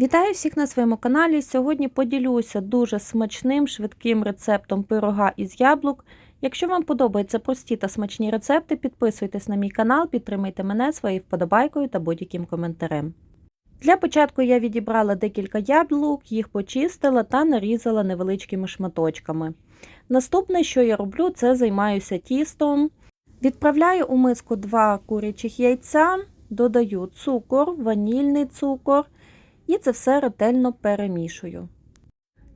Вітаю всіх на своєму каналі. Сьогодні поділюся дуже смачним, швидким рецептом пирога із яблук. Якщо вам подобаються прості та смачні рецепти, підписуйтесь на мій канал, підтримайте мене своєю вподобайкою та будь-яким коментарем. Для початку я відібрала декілька яблук, їх почистила та нарізала невеличкими шматочками. Наступне, що я роблю, це займаюся тістом. Відправляю у миску 2 курячих яйця, додаю цукор, ванільний цукор. І це все ретельно перемішую.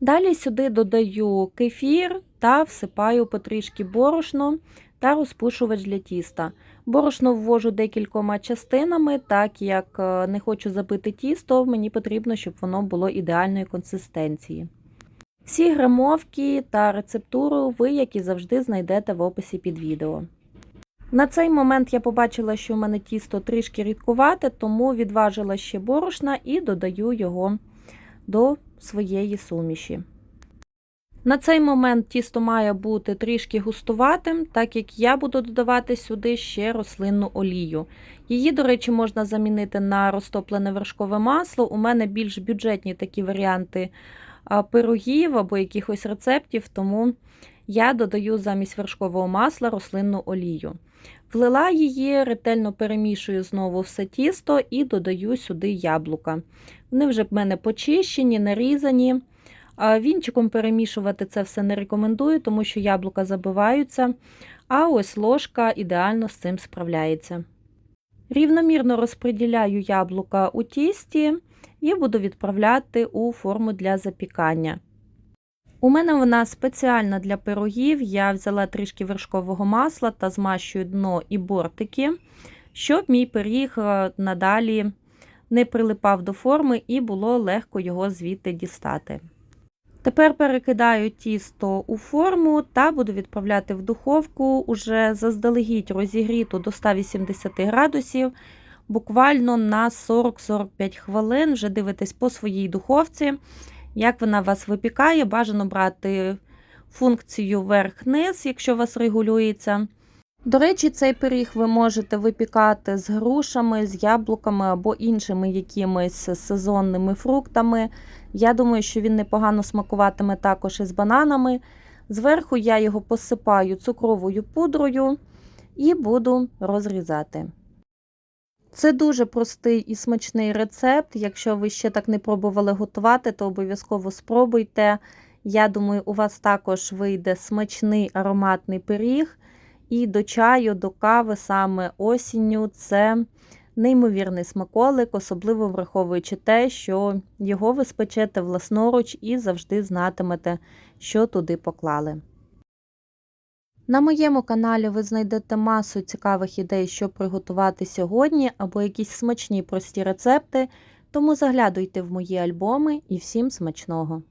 Далі сюди додаю кефір та всипаю потрішки борошно та розпушувач для тіста. Борошно ввожу декількома частинами, так як не хочу забити тісто, мені потрібно, щоб воно було ідеальної консистенції. Всі грамовки та рецептуру ви, як і завжди, знайдете в описі під відео. На цей момент я побачила, що в мене тісто трішки рідкувате, тому відважила ще борошна і додаю його до своєї суміші. На цей момент тісто має бути трішки густуватим, так як я буду додавати сюди ще рослинну олію. Її, до речі, можна замінити на розтоплене вершкове масло. У мене більш бюджетні такі варіанти пирогів або якихось рецептів, тому я додаю замість вершкового масла рослинну олію. Влила її, ретельно перемішую знову все тісто і додаю сюди яблука. Вони вже в мене почищені, нарізані. Вінчиком перемішувати це все не рекомендую, тому що яблука забиваються, а ось ложка ідеально з цим справляється. Рівномірно розподіляю яблука у тісті і буду відправляти у форму для запікання. У мене вона спеціальна для пирогів. Я взяла трішки вершкового масла та змащую дно і бортики, щоб мій пиріг надалі не прилипав до форми і було легко його звідти дістати. Тепер перекидаю тісто у форму та буду відправляти в духовку уже заздалегідь розігріту до 180 градусів, буквально на 40-45 хвилин, вже дивитесь по своїй духовці. Як вона вас випікає, бажано брати функцію верх-низ, якщо у вас регулюється. До речі, цей пиріг ви можете випікати з грушами, з яблуками або іншими якимись сезонними фруктами. Я думаю, що він непогано смакуватиме також із бананами. Зверху я його посипаю цукровою пудрою і буду розрізати. Це дуже простий і смачний рецепт. Якщо ви ще так не пробували готувати, то обов'язково спробуйте. Я думаю, у вас також вийде смачний ароматний пиріг. І до чаю, до кави саме осінню це неймовірний смаколик, особливо враховуючи те, що його ви спечете власноруч і завжди знатимете, що туди поклали. На моєму каналі ви знайдете масу цікавих ідей, що приготувати сьогодні, або якісь смачні прості рецепти, тому заглядуйте в мої альбоми і всім смачного!